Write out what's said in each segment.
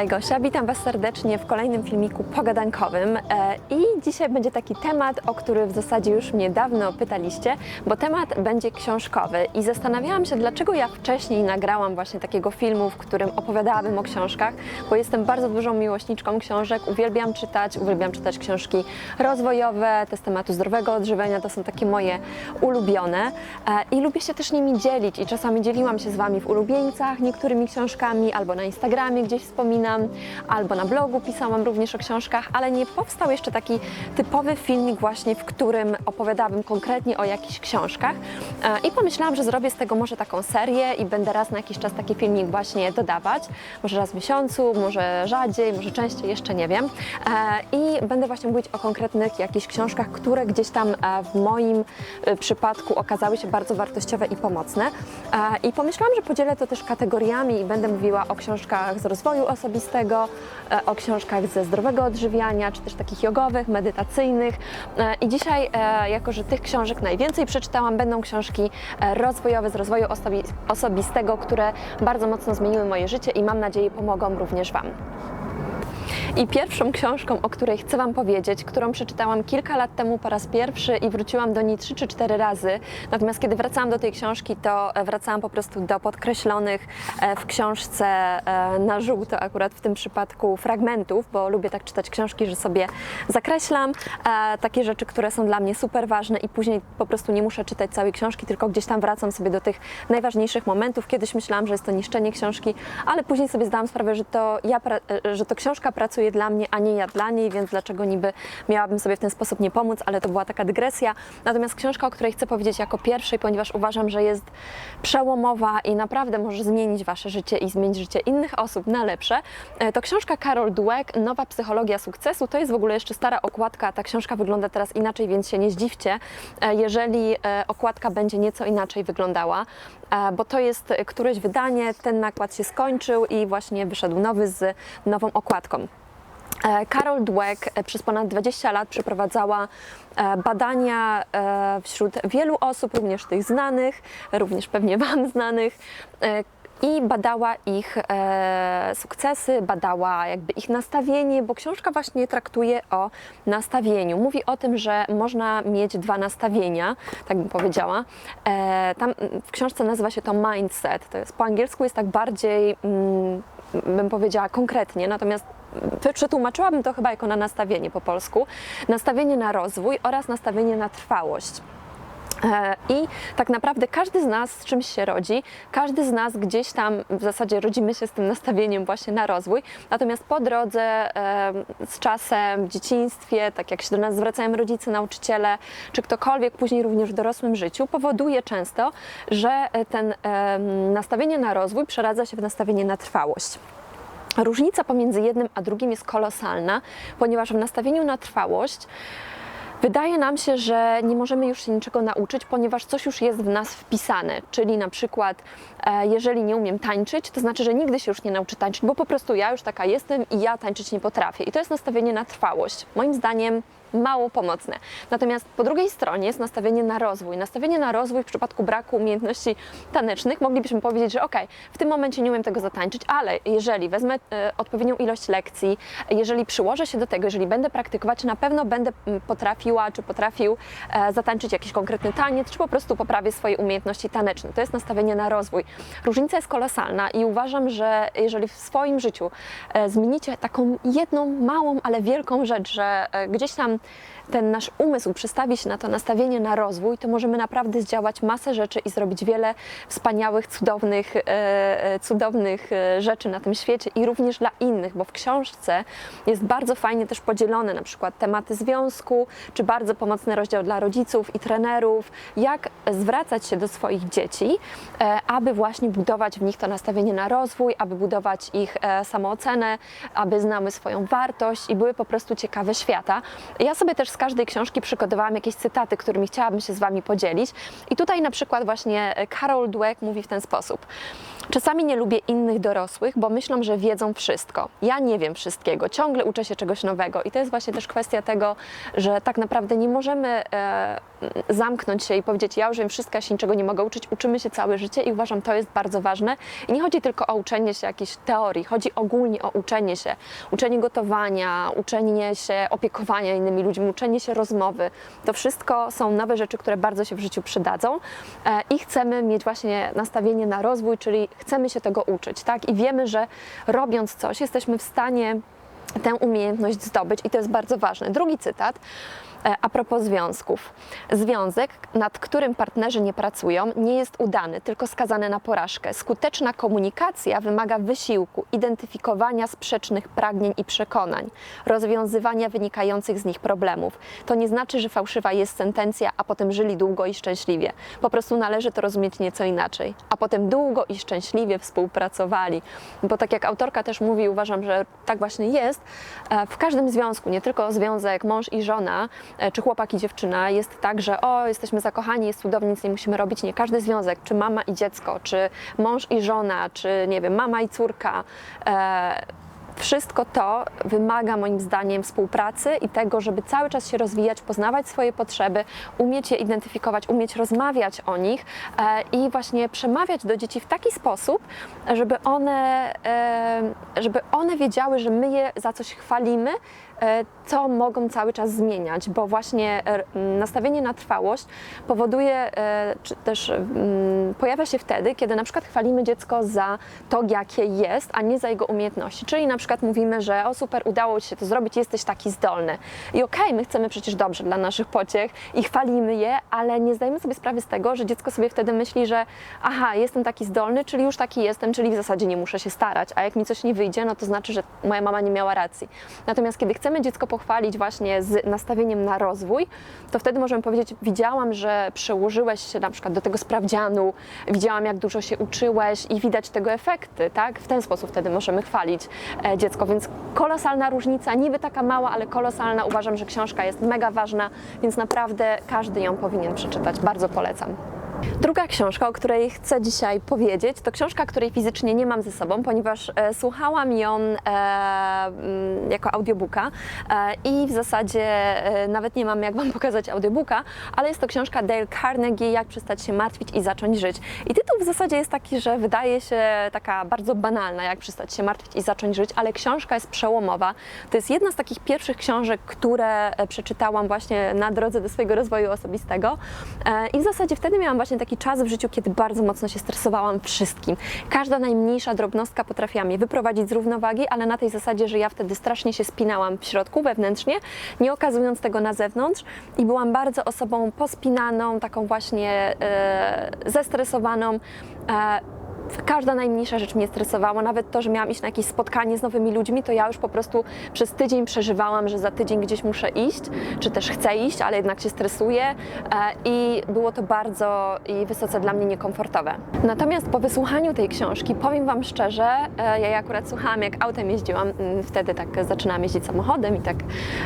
Tutaj Gosia, witam Was serdecznie w kolejnym filmiku pogadankowym. E, i dzisiaj będzie taki temat, o który w zasadzie już mnie dawno pytaliście, bo temat będzie książkowy. I zastanawiałam się, dlaczego ja wcześniej nagrałam właśnie takiego filmu, w którym opowiadałabym o książkach, bo jestem bardzo dużą miłośniczką książek, uwielbiam czytać, uwielbiam czytać książki rozwojowe, te z tematu zdrowego odżywiania, to są takie moje ulubione. E, i lubię się też nimi dzielić. I czasami dzieliłam się z Wami w ulubieńcach niektórymi książkami, albo na Instagramie gdzieś wspominam, albo na blogu pisałam również o książkach, ale nie powstał jeszcze taki typowy filmik właśnie, w którym opowiadałabym konkretnie o jakichś książkach. E, i pomyślałam, że zrobię z tego może taką serię i będę raz na jakiś czas taki filmik właśnie dodawać, może raz w miesiącu, może rzadziej, może częściej, jeszcze nie wiem. E, i będę właśnie mówić o konkretnych jakichś książkach, które gdzieś tam e, w moim przypadku okazały się bardzo wartościowe i pomocne. I pomyślałam, że podzielę to też kategoriami i będę mówiła o książkach z rozwoju osobistego, e, o książkach ze zdrowego odżywiania, czy też takich jogowych, medytacyjnych. E, I dzisiaj, e, jako że tych książek najwięcej przeczytałam, będą książki rozwojowe z rozwoju osobi- osobistego, które bardzo mocno zmieniły moje życie i mam nadzieję pomogą również Wam. I pierwszą książką, o której chcę Wam powiedzieć, którą przeczytałam kilka lat temu po raz pierwszy i wróciłam do niej trzy czy cztery razy. Natomiast kiedy wracałam do tej książki, to e, wracałam po prostu do podkreślonych e, w książce e, na żółto, akurat w tym przypadku fragmentów, bo lubię tak czytać książki, że sobie zakreślam takie rzeczy, które są dla mnie super ważne i później po prostu nie muszę czytać całej książki, tylko gdzieś tam wracam sobie do tych najważniejszych momentów. Kiedyś myślałam, że jest to niszczenie książki, ale później sobie zdałam sprawę, że to, ja, że to książka pracuje dla mnie, a nie ja dla niej, więc dlaczego niby miałabym sobie w ten sposób nie pomóc, ale to była taka dygresja. Natomiast książka, o której chcę powiedzieć jako pierwszej, ponieważ uważam, że jest przełomowa i naprawdę może zmienić Wasze życie i zmienić życie innych osób na lepsze, e, to książka Carol Dweck, Nowa psychologia sukcesu. To jest w ogóle jeszcze stara okładka, ta książka wygląda teraz inaczej, więc się nie zdziwcie, e, jeżeli e, okładka będzie nieco inaczej wyglądała, bo to jest któreś wydanie, ten nakład się skończył i właśnie wyszedł nowy z nową okładką. E, Carol Dweck e, przez ponad 20 lat przeprowadzała e, badania wśród wielu osób, również tych znanych, również pewnie Wam znanych. I badała ich e, sukcesy, badała jakby ich nastawienie, bo książka właśnie traktuje o nastawieniu. Mówi o tym, że można mieć dwa nastawienia, tak bym powiedziała. E, tam w książce nazywa się to mindset. To jest po angielsku jest tak bardziej, mm, bym powiedziała konkretnie, natomiast przetłumaczyłabym to chyba jako na nastawienie po polsku. Nastawienie na rozwój oraz nastawienie na trwałość. E, I tak naprawdę każdy z nas z czymś się rodzi, każdy z nas gdzieś tam w zasadzie rodzimy się z tym nastawieniem właśnie na rozwój, natomiast po drodze z czasem, w dzieciństwie, tak jak się do nas zwracają rodzice, nauczyciele, czy ktokolwiek później również w dorosłym życiu, powoduje często, że ten e, nastawienie na rozwój przeradza się w nastawienie na trwałość. Różnica pomiędzy jednym a drugim jest kolosalna, ponieważ w nastawieniu na trwałość wydaje nam się, że nie możemy już się niczego nauczyć, ponieważ coś już jest w nas wpisane. Czyli na przykład, e, jeżeli nie umiem tańczyć, to znaczy, że nigdy się już nie nauczę tańczyć, bo po prostu ja już taka jestem i ja tańczyć nie potrafię. I to jest nastawienie na trwałość. Moim zdaniem mało pomocne. Natomiast po drugiej stronie jest nastawienie na rozwój. Nastawienie na rozwój w przypadku braku umiejętności tanecznych moglibyśmy powiedzieć, że ok, w tym momencie nie umiem tego zatańczyć, ale jeżeli wezmę e, odpowiednią ilość lekcji, jeżeli przyłożę się do tego, jeżeli będę praktykować, na pewno będę mm, potrafiła czy potrafił e, zatańczyć jakiś konkretny taniec, czy po prostu poprawię swoje umiejętności taneczne. To jest nastawienie na rozwój. Różnica jest kolosalna i uważam, że jeżeli w swoim życiu e, zmienicie taką jedną małą, ale wielką rzecz, że gdzieś tam ten nasz umysł przestawi się na to nastawienie na rozwój, to możemy naprawdę zdziałać masę rzeczy i zrobić wiele wspaniałych, cudownych, e, e, cudownych e, rzeczy na tym świecie i również dla innych, bo w książce jest bardzo fajnie też podzielone na przykład tematy związku, czy bardzo pomocny rozdział dla rodziców i trenerów, jak zwracać się do swoich dzieci, aby właśnie budować w nich to nastawienie na rozwój, aby budować ich samoocenę, aby znały swoją wartość i były po prostu ciekawe świata. Ja Ja sobie też z każdej książki przygotowałam jakieś cytaty, którymi chciałabym się z Wami podzielić. I tutaj na przykład właśnie Carol Dweck mówi w ten sposób. Czasami nie lubię innych dorosłych, bo myślą, że wiedzą wszystko. Ja nie wiem wszystkiego, ciągle uczę się czegoś nowego. I to jest właśnie też kwestia tego, że tak naprawdę nie możemy e, zamknąć się i powiedzieć, ja już wiem wszystko, ja się niczego nie mogę uczyć. Uczymy się całe życie i uważam, to jest bardzo ważne. I nie chodzi tylko o uczenie się jakiejś teorii, chodzi ogólnie o uczenie się. Uczenie gotowania, uczenie się opiekowania innymi ludźmi, uczenie się rozmowy. To wszystko są nowe rzeczy, które bardzo się w życiu przydadzą e, i chcemy mieć właśnie nastawienie na rozwój, czyli chcemy się tego uczyć, tak? I wiemy, że robiąc coś, jesteśmy w stanie tę umiejętność zdobyć i to jest bardzo ważne. Drugi cytat. E, A propos związków. Związek, nad którym partnerzy nie pracują, nie jest udany, tylko skazany na porażkę. Skuteczna komunikacja wymaga wysiłku, identyfikowania sprzecznych pragnień i przekonań, rozwiązywania wynikających z nich problemów. To nie znaczy, że fałszywa jest sentencja, a potem żyli długo i szczęśliwie. Po prostu należy to rozumieć nieco inaczej. A potem długo i szczęśliwie współpracowali. Bo tak jak autorka też mówi, uważam, że tak właśnie jest, e, w każdym związku, nie tylko związek mąż i żona, czy chłopak i dziewczyna, jest tak, że o, jesteśmy zakochani, jest cudownie, nic nie musimy robić. Nie każdy związek, czy mama i dziecko, czy mąż i żona, czy nie wiem, mama i córka, e, wszystko to wymaga moim zdaniem współpracy i tego, żeby cały czas się rozwijać, poznawać swoje potrzeby, umieć je identyfikować, umieć rozmawiać o nich e, i właśnie przemawiać do dzieci w taki sposób, żeby one, e, żeby one wiedziały, że my je za coś chwalimy, e, co mogą cały czas zmieniać, bo właśnie e, nastawienie na trwałość powoduje, e, czy też pojawia się wtedy, kiedy na przykład chwalimy dziecko za to, jakie jest, a nie za jego umiejętności. Czyli na przykład mówimy, że o super, udało Ci się to zrobić, jesteś taki zdolny. I okej, my chcemy przecież dobrze dla naszych pociech i chwalimy je, ale nie zdajemy sobie sprawy z tego, że dziecko sobie wtedy myśli, że aha, jestem taki zdolny, czyli już taki jestem, czyli w zasadzie nie muszę się starać, a jak mi coś nie wyjdzie, no to znaczy, że moja mama nie miała racji. Natomiast kiedy chcemy dziecko pochwalić właśnie z nastawieniem na rozwój, to wtedy możemy powiedzieć, widziałam, że przełożyłeś się na przykład do tego sprawdzianu, widziałam jak dużo się uczyłeś i widać tego efekty, tak? W ten sposób wtedy możemy chwalić e, dziecko, więc kolosalna różnica, niby taka mała, ale kolosalna. Uważam, że książka jest mega ważna, więc naprawdę każdy ją powinien przeczytać. Bardzo polecam. Druga książka, o której chcę dzisiaj powiedzieć, to książka, której fizycznie nie mam ze sobą, ponieważ e, słuchałam ją e, mm, jako audiobooka e, i w zasadzie e, nawet nie mam jak Wam pokazać audiobooka, ale jest to książka Dale Carnegie, Jak przestać się martwić i zacząć żyć. I tytuł w zasadzie jest taki, że wydaje się taka bardzo banalna, jak przestać się martwić i zacząć żyć, ale książka jest przełomowa. To jest jedna z takich pierwszych książek, które e, przeczytałam właśnie na drodze do swojego rozwoju osobistego E, i w zasadzie wtedy miałam właśnie taki czas w życiu, kiedy bardzo mocno się stresowałam wszystkim. Każda najmniejsza drobnostka potrafiła mnie wyprowadzić z równowagi, ale na tej zasadzie, że ja wtedy strasznie się spinałam w środku, wewnętrznie, nie okazując tego na zewnątrz i byłam bardzo osobą pospinaną, taką właśnie e, zestresowaną. E, Każda najmniejsza rzecz mnie stresowała, nawet to, że miałam iść na jakieś spotkanie z nowymi ludźmi, to ja już po prostu przez tydzień przeżywałam, że za tydzień gdzieś muszę iść, czy też chcę iść, ale jednak się stresuję e, i było to bardzo i wysoce dla mnie niekomfortowe. Natomiast po wysłuchaniu tej książki, powiem Wam szczerze, e, ja jej akurat słuchałam, jak autem jeździłam, mm, wtedy tak zaczynałam jeździć samochodem i tak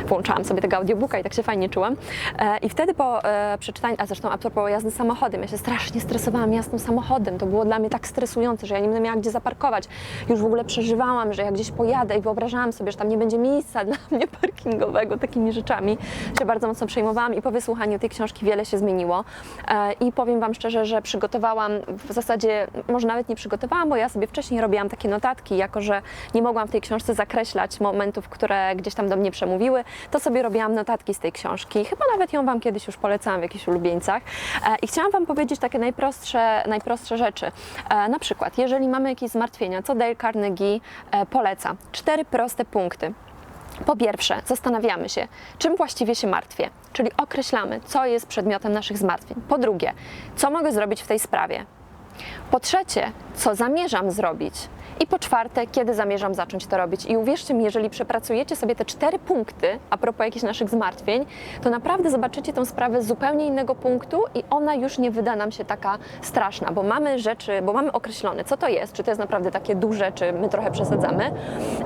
włączałam sobie tego audiobooka i tak się fajnie czułam. E, I wtedy po przeczytaniu, a zresztą a propos jazdy samochodem, ja się strasznie stresowałam jazdą samochodem, to było dla mnie tak stresujące, że ja nie będę miała gdzie zaparkować. Już w ogóle przeżywałam, że jak gdzieś pojadę i wyobrażałam sobie, że tam nie będzie miejsca dla mnie parkingowego, takimi rzeczami się bardzo mocno przejmowałam i po wysłuchaniu tej książki wiele się zmieniło. E, I powiem Wam szczerze, że przygotowałam, w zasadzie może nawet nie przygotowałam, bo ja sobie wcześniej robiłam takie notatki, jako że nie mogłam w tej książce zakreślać momentów, które gdzieś tam do mnie przemówiły, to sobie robiłam notatki z tej książki. Chyba nawet ją Wam kiedyś już polecałam w jakichś ulubieńcach. E, I chciałam Wam powiedzieć takie najprostsze, najprostsze rzeczy. E, Na przykład, jeżeli mamy jakieś zmartwienia, co Dale Carnegie e, poleca? Cztery proste punkty. Po pierwsze, zastanawiamy się, czym właściwie się martwię, czyli określamy, co jest przedmiotem naszych zmartwień. Po drugie, co mogę zrobić w tej sprawie. Po trzecie, co zamierzam zrobić. I po czwarte, kiedy zamierzam zacząć to robić. I uwierzcie mi, jeżeli przepracujecie sobie te cztery punkty, a propos jakichś naszych zmartwień, to naprawdę zobaczycie tą sprawę z zupełnie innego punktu i ona już nie wyda nam się taka straszna, bo mamy rzeczy, bo mamy określone, co to jest, czy to jest naprawdę takie duże, czy my trochę przesadzamy,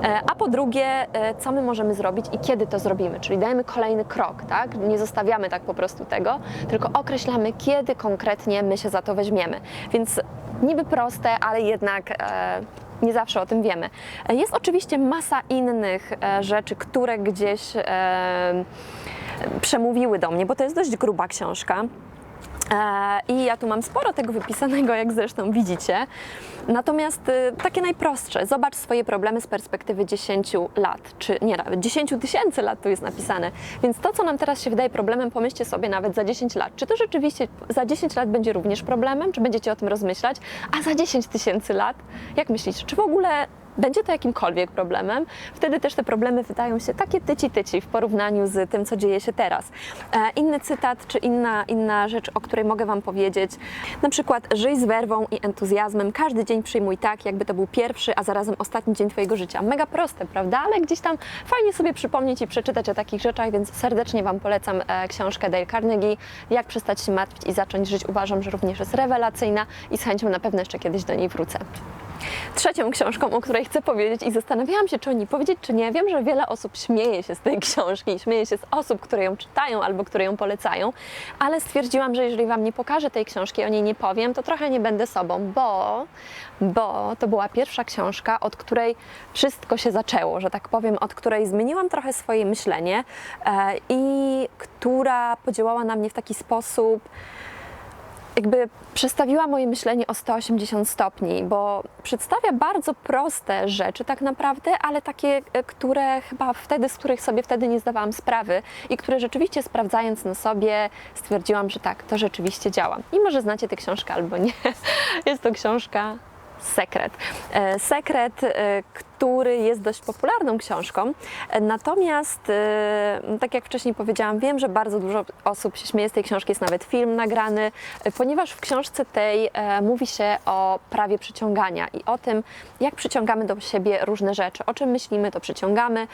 E, a po drugie, e, co my możemy zrobić i kiedy to zrobimy, czyli dajemy kolejny krok, tak? Nie zostawiamy tak po prostu tego, tylko określamy, kiedy konkretnie my się za to weźmiemy. Więc niby proste, ale jednak e, nie zawsze o tym wiemy. Jest oczywiście masa innych e, rzeczy, które gdzieś e, przemówiły do mnie, bo to jest dość gruba książka. E, I ja tu mam sporo tego wypisanego, jak zresztą widzicie. Natomiast y, takie najprostsze, zobacz swoje problemy z perspektywy 10 lat, czy nie, nawet 10 tysięcy lat tu jest napisane. Więc to, co nam teraz się wydaje problemem, pomyślcie sobie nawet za 10 lat. Czy to rzeczywiście za 10 lat będzie również problemem, czy będziecie o tym rozmyślać? A za 10 tysięcy lat, jak myślicie, czy w ogóle będzie to jakimkolwiek problemem, wtedy też te problemy wydają się takie tyci-tyci w porównaniu z tym, co dzieje się teraz. E, inny cytat, czy inna, inna rzecz, o której mogę Wam powiedzieć, na przykład żyj z werwą i entuzjazmem, każdy dzień przyjmuj tak, jakby to był pierwszy, a zarazem ostatni dzień Twojego życia. Mega proste, prawda? Ale gdzieś tam fajnie sobie przypomnieć i przeczytać o takich rzeczach, więc serdecznie Wam polecam e, książkę Dale Carnegie, Jak przestać się martwić i zacząć żyć. Uważam, że również jest rewelacyjna i z chęcią na pewno jeszcze kiedyś do niej wrócę. Trzecią książką, o której chcę powiedzieć i zastanawiałam się, czy o niej powiedzieć, czy nie. Wiem, że wiele osób śmieje się z tej książki, śmieje się z osób, które ją czytają albo które ją polecają, ale stwierdziłam, że jeżeli Wam nie pokażę tej książki, o niej nie powiem, to trochę nie będę sobą, bo, bo to była pierwsza książka, od której wszystko się zaczęło, że tak powiem, od której zmieniłam trochę swoje myślenie e, i która podziałała na mnie w taki sposób, jakby przestawiła moje myślenie o 180 stopni, bo przedstawia bardzo proste rzeczy tak naprawdę, ale takie, e, które chyba wtedy, z których sobie wtedy nie zdawałam sprawy i które rzeczywiście sprawdzając na sobie stwierdziłam, że tak, to rzeczywiście działa. I może znacie tę książkę albo nie. Jest to książka Sekret. E, Sekret, e, który jest dość popularną książką. Natomiast, e, tak jak wcześniej powiedziałam, wiem, że bardzo dużo osób się śmieje z tej książki, jest nawet film nagrany, e, ponieważ w książce tej e, mówi się o prawie przyciągania i o tym, jak przyciągamy do siebie różne rzeczy. O czym myślimy, to przyciągamy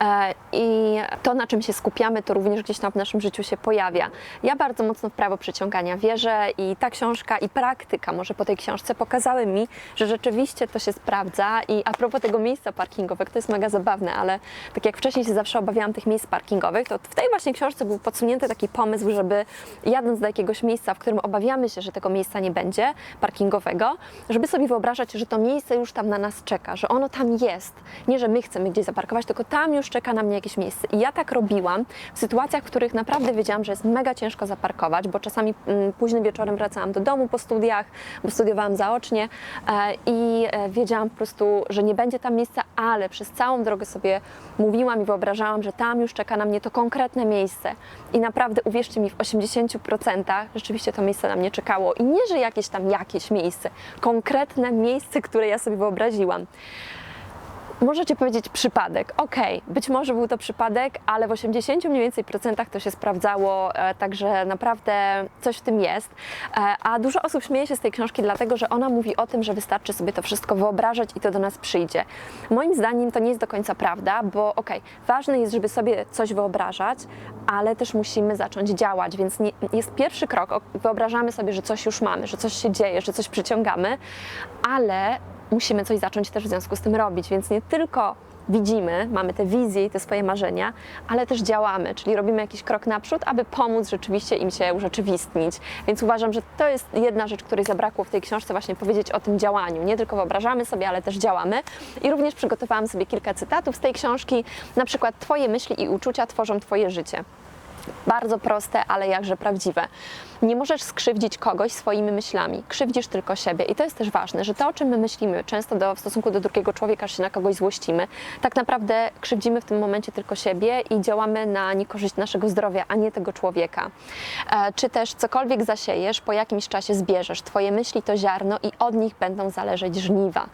e, i to, na czym się skupiamy, to również gdzieś tam w naszym życiu się pojawia. Ja bardzo mocno w prawo przyciągania wierzę i ta książka i praktyka może po tej książce pokazały mi, że rzeczywiście to się sprawdza i a propos tego miejsca parkingowego, to jest mega zabawne, ale tak jak wcześniej się zawsze obawiałam tych miejsc parkingowych, to w tej właśnie książce był podsunięty taki pomysł, żeby jadąc do jakiegoś miejsca, w którym obawiamy się, że tego miejsca nie będzie parkingowego, żeby sobie wyobrażać, że to miejsce już tam na nas czeka, że ono tam jest. Nie, że my chcemy gdzieś zaparkować, tylko tam już czeka na mnie jakieś miejsce. I ja tak robiłam w sytuacjach, w których naprawdę wiedziałam, że jest mega ciężko zaparkować, bo czasami mm, późnym wieczorem wracałam do domu po studiach, bo studiowałam zaocznie e, i e, wiedziałam po prostu, że nie będzie tam miejsca, ale przez całą drogę sobie mówiłam i wyobrażałam, że tam już czeka na mnie to konkretne miejsce. I naprawdę, uwierzcie mi, w 80% rzeczywiście to miejsce na mnie czekało. I nie, że jakieś tam jakieś miejsce, konkretne miejsce, które ja sobie wyobraziłam. Możecie powiedzieć przypadek. Okej, być może był to przypadek, ale w 80 mniej więcej procentach to się sprawdzało, e, także naprawdę coś w tym jest. E, a dużo osób śmieje się z tej książki, dlatego że ona mówi o tym, że wystarczy sobie to wszystko wyobrażać i to do nas przyjdzie. Moim zdaniem to nie jest do końca prawda, bo okej, ważne jest, żeby sobie coś wyobrażać, ale też musimy zacząć działać, więc nie, jest pierwszy krok. Wyobrażamy sobie, że coś już mamy, że coś się dzieje, że coś przyciągamy, ale musimy coś zacząć też w związku z tym robić, więc nie tylko widzimy, mamy te wizje i te swoje marzenia, ale też działamy, czyli robimy jakiś krok naprzód, aby pomóc rzeczywiście im się urzeczywistnić. Więc uważam, że to jest jedna rzecz, której zabrakło w tej książce, właśnie powiedzieć o tym działaniu. Nie tylko wyobrażamy sobie, ale też działamy. I również przygotowałam sobie kilka cytatów z tej książki, na przykład Twoje myśli i uczucia tworzą Twoje życie. Bardzo proste, ale jakże prawdziwe. Nie możesz skrzywdzić kogoś swoimi myślami, krzywdzisz tylko siebie. I to jest też ważne, że to, o czym my myślimy, często do, w stosunku do drugiego człowieka, się na kogoś złościmy, tak naprawdę krzywdzimy w tym momencie tylko siebie i działamy na niekorzyść naszego zdrowia, a nie tego człowieka. E, czy też cokolwiek zasiejesz, po jakimś czasie zbierzesz. Twoje myśli to ziarno i od nich będą zależeć żniwa.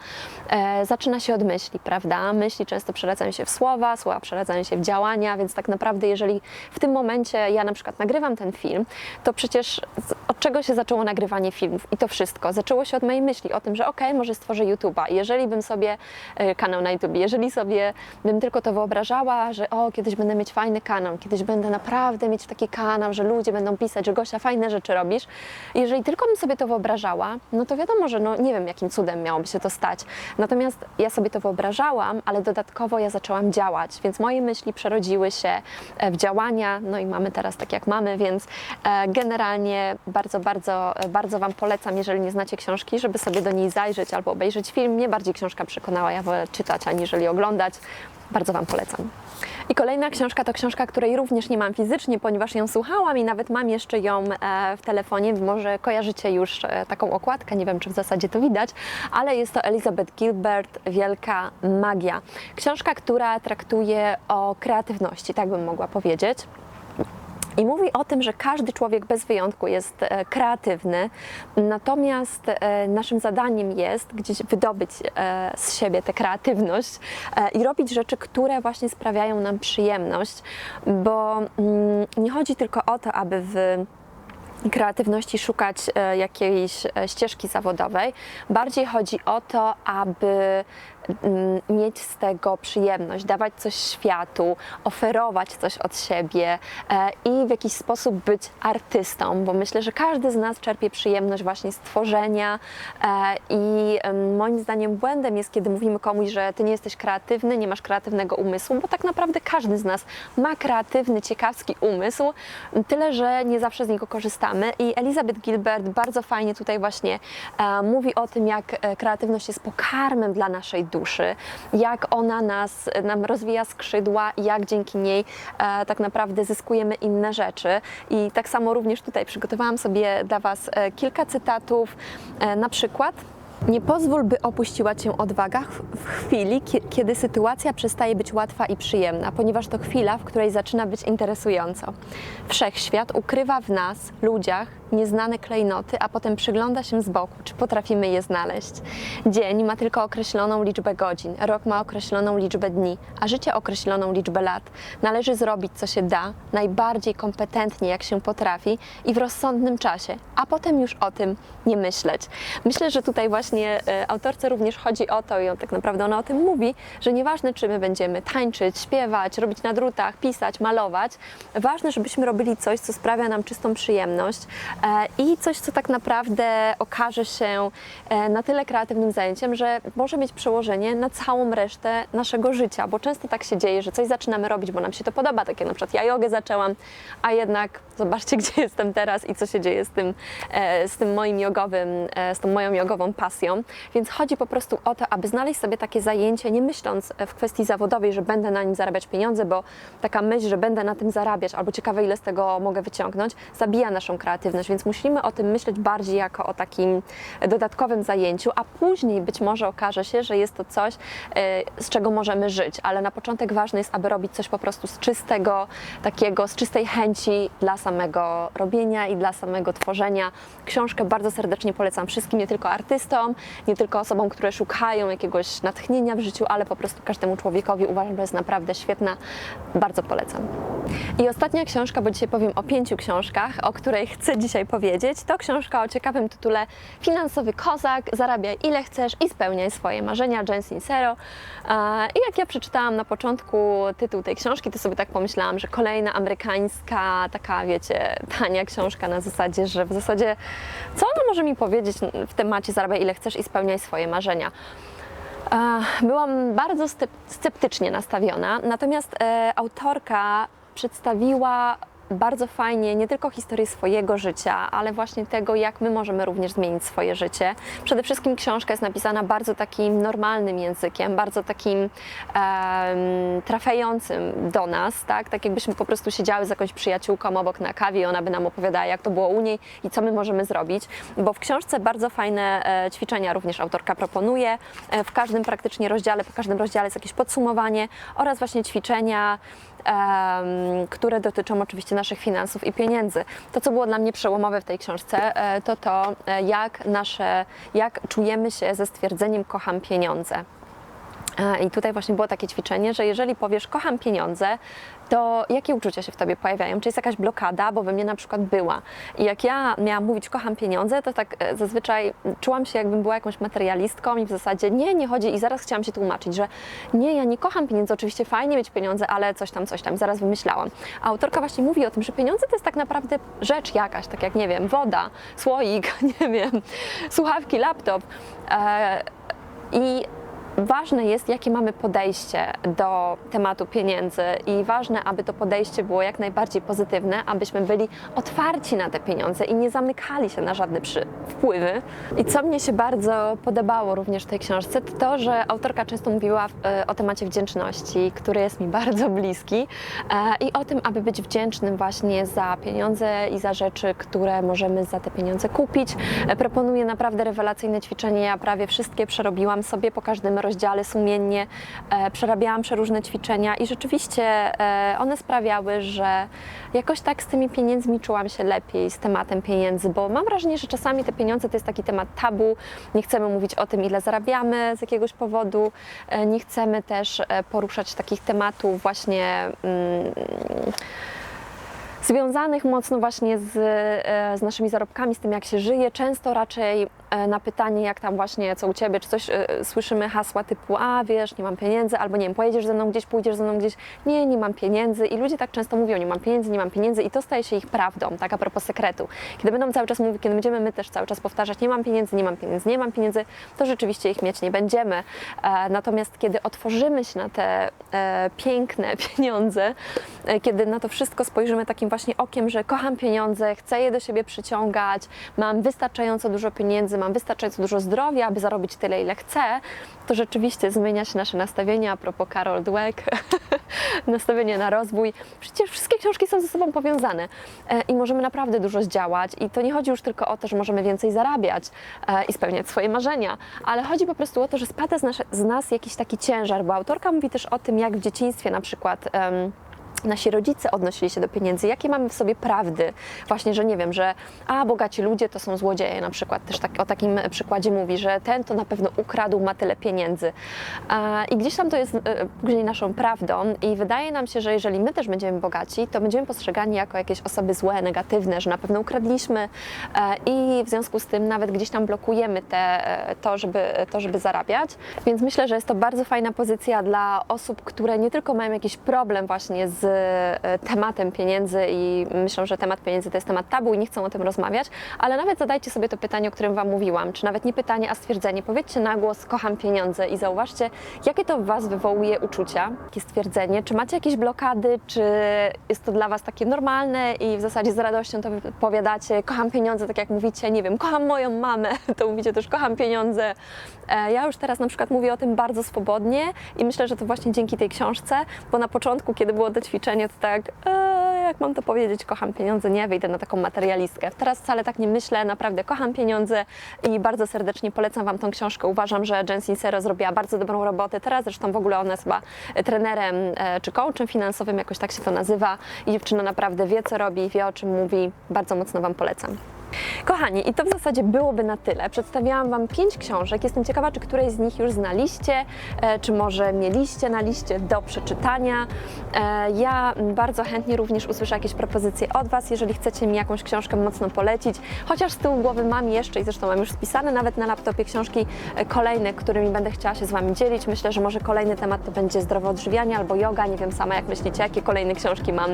E, zaczyna się od myśli, prawda? Myśli często przeradzają się w słowa, słowa przeradzają się w działania, więc tak naprawdę, jeżeli w tym momencie momencie ja na przykład nagrywam ten film, to przecież od czego się zaczęło nagrywanie filmów i to wszystko? Zaczęło się od mojej myśli o tym, że okej, może stworzę YouTube'a. Jeżeli bym sobie e, kanał na YouTube, jeżeli sobie bym tylko to wyobrażała, że o, kiedyś będę mieć fajny kanał, kiedyś będę naprawdę mieć taki kanał, że ludzie będą pisać, że Gosia, fajne rzeczy robisz. Jeżeli tylko bym sobie to wyobrażała, no to wiadomo, że no nie wiem, jakim cudem miałoby się to stać. Natomiast ja sobie to wyobrażałam, ale dodatkowo ja zaczęłam działać, więc moje myśli przerodziły się e, w działania, no i mamy teraz tak jak mamy, więc e, generalnie bardzo, bardzo, e, bardzo Wam polecam, jeżeli nie znacie książki, żeby sobie do niej zajrzeć albo obejrzeć film. Mnie bardziej książka przekonała, ja wolę czytać aniżeli oglądać. Bardzo Wam polecam. I kolejna książka to książka, której również nie mam fizycznie, ponieważ ją słuchałam i nawet mam jeszcze ją e, w telefonie. Może kojarzycie już taką okładkę, nie wiem czy w zasadzie to widać, ale jest to Elizabeth Gilbert, Wielka Magia. Książka, która traktuje o kreatywności, tak bym mogła powiedzieć. I mówi o tym, że każdy człowiek bez wyjątku jest e, kreatywny, natomiast e, naszym zadaniem jest gdzieś wydobyć e, z siebie tę kreatywność i robić rzeczy, które właśnie sprawiają nam przyjemność, bo mm, nie chodzi tylko o to, aby w kreatywności szukać jakiejś ścieżki zawodowej. Bardziej chodzi o to, aby mieć z tego przyjemność, dawać coś światu, oferować coś od siebie e, i w jakiś sposób być artystą, bo myślę, że każdy z nas czerpie przyjemność właśnie z tworzenia e, i moim zdaniem błędem jest, kiedy mówimy komuś, że ty nie jesteś kreatywny, nie masz kreatywnego umysłu, bo tak naprawdę każdy z nas ma kreatywny, ciekawski umysł, tyle, że nie zawsze z niego korzystamy. I Elizabeth Gilbert bardzo fajnie tutaj właśnie e, mówi o tym, jak kreatywność jest pokarmem dla naszej duszy, jak ona nas, nam rozwija skrzydła jak dzięki niej e, tak naprawdę zyskujemy inne rzeczy. I tak samo również tutaj przygotowałam sobie dla Was e, kilka cytatów, e, na przykład nie pozwól, by opuściła cię odwaga w chwili, kie- kiedy sytuacja przestaje być łatwa i przyjemna, ponieważ to chwila, w której zaczyna być interesująco. Wszechświat ukrywa w nas, ludziach, nieznane klejnoty, a potem przygląda się z boku, czy potrafimy je znaleźć. Dzień ma tylko określoną liczbę godzin, rok ma określoną liczbę dni, a życie określoną liczbę lat. Należy zrobić, co się da, najbardziej kompetentnie, jak się potrafi i w rozsądnym czasie, a potem już o tym nie myśleć. Myślę, że tutaj właśnie e, autorce również chodzi o to i on, tak naprawdę ona o tym mówi, że nieważne, czy my będziemy tańczyć, śpiewać, robić na drutach, pisać, malować, ważne, żebyśmy robili coś, co sprawia nam czystą przyjemność i coś, co tak naprawdę okaże się e, na tyle kreatywnym zajęciem, że może mieć przełożenie na całą resztę naszego życia, bo często tak się dzieje, że coś zaczynamy robić, bo nam się to podoba, tak jak na przykład ja jogę zaczęłam, a jednak zobaczcie, gdzie jestem teraz i co się dzieje z tym, e, z tym moim jogowym, e, z tą moją jogową pasją. Więc chodzi po prostu o to, aby znaleźć sobie takie zajęcie, nie myśląc e, w kwestii zawodowej, że będę na nim zarabiać pieniądze, bo taka myśl, że będę na tym zarabiać, albo ciekawe, ile z tego mogę wyciągnąć, zabija naszą kreatywność, więc musimy o tym myśleć bardziej jako o takim dodatkowym zajęciu, a później być może okaże się, że jest to coś, e, z czego możemy żyć, ale na początek ważne jest, aby robić coś po prostu z czystego, takiego, z czystej chęci dla samego robienia i dla samego tworzenia. Książkę bardzo serdecznie polecam wszystkim, nie tylko artystom, nie tylko osobom, które szukają jakiegoś natchnienia w życiu, ale po prostu każdemu człowiekowi. Uważam, że jest naprawdę świetna. Bardzo polecam. I ostatnia książka, bo dzisiaj powiem o pięciu książkach, o której chcę dzisiaj powiedzieć. To książka o ciekawym tytule Finansowy kozak, zarabiaj ile chcesz i spełniaj swoje marzenia, Jen Sincero. E, I jak ja przeczytałam na początku tytuł tej książki, to sobie tak pomyślałam, że kolejna amerykańska, taka wiecie, tania książka na zasadzie, że w zasadzie co ona może mi powiedzieć w temacie zarabiaj ile chcesz i spełniaj swoje marzenia. E, Byłam bardzo sceptycznie nastawiona, natomiast e, autorka przedstawiła bardzo fajnie nie tylko historię swojego życia, ale właśnie tego, jak my możemy również zmienić swoje życie. Przede wszystkim książka jest napisana bardzo takim normalnym językiem, bardzo takim em, trafiającym do nas, tak? tak jakbyśmy po prostu siedziały z jakąś przyjaciółką obok na kawie i ona by nam opowiadała, jak to było u niej i co my możemy zrobić, bo w książce bardzo fajne e, ćwiczenia również autorka proponuje. E, w każdym praktycznie rozdziale, po każdym rozdziale jest jakieś podsumowanie oraz właśnie ćwiczenia, które dotyczą oczywiście naszych finansów i pieniędzy. To, co było dla mnie przełomowe w tej książce, e, to to, e, jak nasze, jak czujemy się ze stwierdzeniem kocham pieniądze. A, I tutaj właśnie było takie ćwiczenie, że jeżeli powiesz kocham pieniądze, to jakie uczucia się w tobie pojawiają? Czy jest jakaś blokada, bo we mnie na przykład była. I jak ja miałam mówić kocham pieniądze, to tak e, zazwyczaj czułam się jakbym była jakąś materialistką i w zasadzie nie, nie chodzi i zaraz chciałam się tłumaczyć, że nie, ja nie kocham pieniędzy, oczywiście fajnie mieć pieniądze, ale coś tam, coś tam, zaraz wymyślałam. A autorka właśnie mówi o tym, że pieniądze to jest tak naprawdę rzecz jakaś, tak jak nie wiem, woda, słoik, nie wiem, słuchawki, laptop. E, I Ważne jest, jakie mamy podejście do tematu pieniędzy i ważne, aby to podejście było jak najbardziej pozytywne, abyśmy byli otwarci na te pieniądze i nie zamykali się na żadne wpływy. I co mnie się bardzo podobało również w tej książce, to to, że autorka często mówiła e, o temacie wdzięczności, który jest mi bardzo bliski e, i o tym, aby być wdzięcznym właśnie za pieniądze i za rzeczy, które możemy za te pieniądze kupić. E, Proponuję naprawdę rewelacyjne ćwiczenie. Ja prawie wszystkie przerobiłam sobie po każdym rozdziale sumiennie. E, przerabiałam przeróżne ćwiczenia i rzeczywiście e, one sprawiały, że jakoś tak z tymi pieniędzmi czułam się lepiej, z tematem pieniędzy, bo mam wrażenie, że czasami te pieniądze to jest taki temat tabu. Nie chcemy mówić o tym, ile zarabiamy z jakiegoś powodu. E, nie chcemy też poruszać takich tematów właśnie. Mm, związanych mocno właśnie z, z naszymi zarobkami, z tym jak się żyje. Często raczej na pytanie, jak tam właśnie, co u Ciebie, czy coś, e, słyszymy hasła typu, a wiesz, nie mam pieniędzy, albo nie wiem, pojedziesz ze mną gdzieś, pójdziesz ze mną gdzieś, nie, nie mam pieniędzy i ludzie tak często mówią, nie mam pieniędzy, nie mam pieniędzy i to staje się ich prawdą, tak a propos sekretu. Kiedy będą cały czas mówić, kiedy będziemy my też cały czas powtarzać, nie mam pieniędzy, nie mam pieniędzy, nie mam pieniędzy, to rzeczywiście ich mieć nie będziemy. E, Natomiast kiedy otworzymy się na te e, piękne pieniądze, e, kiedy na to wszystko spojrzymy takim właśnie okiem, że kocham pieniądze, chcę je do siebie przyciągać, mam wystarczająco dużo pieniędzy, mam wystarczająco dużo zdrowia, aby zarobić tyle, ile chcę, to rzeczywiście zmienia się nasze nastawienie. A propos Carol Dweck, nastawienie na rozwój. Przecież wszystkie książki są ze sobą powiązane e, i możemy naprawdę dużo zdziałać. I to nie chodzi już tylko o to, że możemy więcej zarabiać e, i spełniać swoje marzenia, ale chodzi po prostu o to, że spada z, nas jakiś taki ciężar, bo autorka mówi też o tym, jak w dzieciństwie na przykład. em, nasi rodzice odnosili się do pieniędzy, jakie mamy w sobie prawdy, właśnie, że nie wiem, że a bogaci ludzie to są złodzieje, na przykład też tak, o takim przykładzie mówi, że ten to na pewno ukradł, ma tyle pieniędzy. I gdzieś tam to jest e, później naszą prawdą i wydaje nam się, że jeżeli my też będziemy bogaci, to będziemy postrzegani jako jakieś osoby złe, negatywne, że na pewno ukradliśmy e, i w związku z tym nawet gdzieś tam blokujemy te, e, to, żeby, to, żeby zarabiać. Więc myślę, że jest to bardzo fajna pozycja dla osób, które nie tylko mają jakiś problem właśnie z tematem pieniędzy i myślą, że temat pieniędzy to jest temat tabu i nie chcą o tym rozmawiać, ale nawet zadajcie sobie to pytanie, o którym Wam mówiłam, czy nawet nie pytanie, a stwierdzenie. Powiedzcie na głos, kocham pieniądze i zauważcie, jakie to w Was wywołuje uczucia, takie stwierdzenie. Czy macie jakieś blokady, czy jest to dla Was takie normalne i w zasadzie z radością to powiadacie, kocham pieniądze, tak jak mówicie, nie wiem, kocham moją mamę, to mówicie też, kocham pieniądze. E, Ja już teraz na przykład mówię o tym bardzo swobodnie i myślę, że to właśnie dzięki tej książce, bo na początku, kiedy było to ćwiczenie, to tak, e, jak mam to powiedzieć, kocham pieniądze, nie, wyjdę na taką materialistkę. Teraz wcale tak nie myślę, naprawdę kocham pieniądze i bardzo serdecznie polecam Wam tą książkę. Uważam, że Jen Sincero zrobiła bardzo dobrą robotę. Teraz zresztą w ogóle ona jest chyba trenerem e, czy coachem finansowym, jakoś tak się to nazywa i dziewczyna naprawdę wie, co robi, wie, o czym mówi. Bardzo mocno Wam polecam. Kochani, i to w zasadzie byłoby na tyle. Przedstawiałam Wam pięć książek. Jestem ciekawa, czy którejś z nich już znaliście, e, czy może mieliście na liście do przeczytania. E, Ja bardzo chętnie również usłyszę jakieś propozycje od Was, jeżeli chcecie mi jakąś książkę mocno polecić. Chociaż z tyłu głowy mam jeszcze i zresztą mam już spisane nawet na laptopie książki e, kolejne, którymi będę chciała się z Wami dzielić. Myślę, że może kolejny temat to będzie zdrowe odżywianie albo yoga. Nie wiem sama, jak myślicie, jakie kolejne książki mam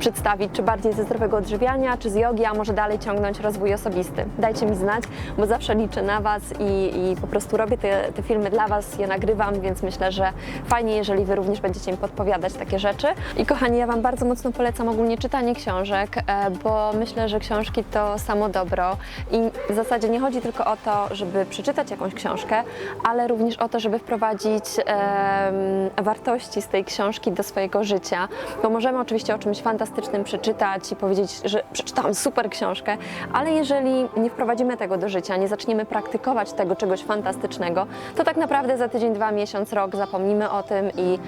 przedstawić, czy bardziej ze zdrowego odżywiania, czy z jogi, a może dalej ciągnąć rozwój osobisty. Dajcie mi znać, bo zawsze liczę na Was i, i po prostu robię te, te filmy dla Was, je nagrywam, więc myślę, że fajnie, jeżeli Wy również będziecie mi podpowiadać takie rzeczy. I kochani, ja Wam bardzo mocno polecam ogólnie czytanie książek, e, bo myślę, że książki to samo dobro i w zasadzie nie chodzi tylko o to, żeby przeczytać jakąś książkę, ale również o to, żeby wprowadzić em, wartości z tej książki do swojego życia, bo możemy oczywiście o czymś fantastycznym przeczytać i powiedzieć, że przeczytałam super książkę, ale jeżeli nie wprowadzimy tego do życia, nie zaczniemy praktykować tego czegoś fantastycznego, to tak naprawdę za tydzień, dwa, miesiąc, rok zapomnimy o tym i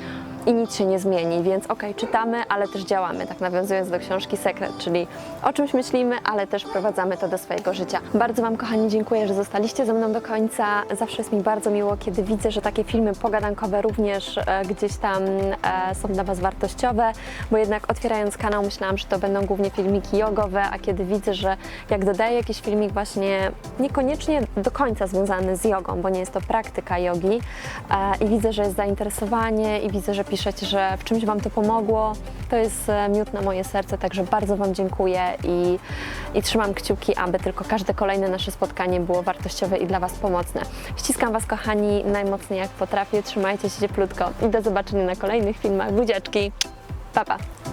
i nic się nie zmieni, więc okej, czytamy, ale też działamy, tak nawiązując do książki Sekret, czyli o czymś myślimy, ale też wprowadzamy to do swojego życia. Bardzo Wam, kochani, dziękuję, że zostaliście ze mną do końca. Zawsze jest mi bardzo miło, kiedy widzę, że takie filmy pogadankowe również e, gdzieś tam e, są dla Was wartościowe, bo jednak otwierając kanał myślałam, że to będą głównie filmiki jogowe, a kiedy widzę, że jak dodaję jakiś filmik właśnie niekoniecznie do końca związany z jogą, bo nie jest to praktyka jogi e, i widzę, że jest zainteresowanie i widzę, że piszecie, że w czymś Wam to pomogło, to jest e, miód na moje serce, także bardzo Wam dziękuję i, i trzymam kciuki, aby tylko każde kolejne nasze spotkanie było wartościowe i dla Was pomocne. Ściskam Was, kochani, najmocniej jak potrafię, trzymajcie się cieplutko i do zobaczenia na kolejnych filmach. Buziaczki, pa pa!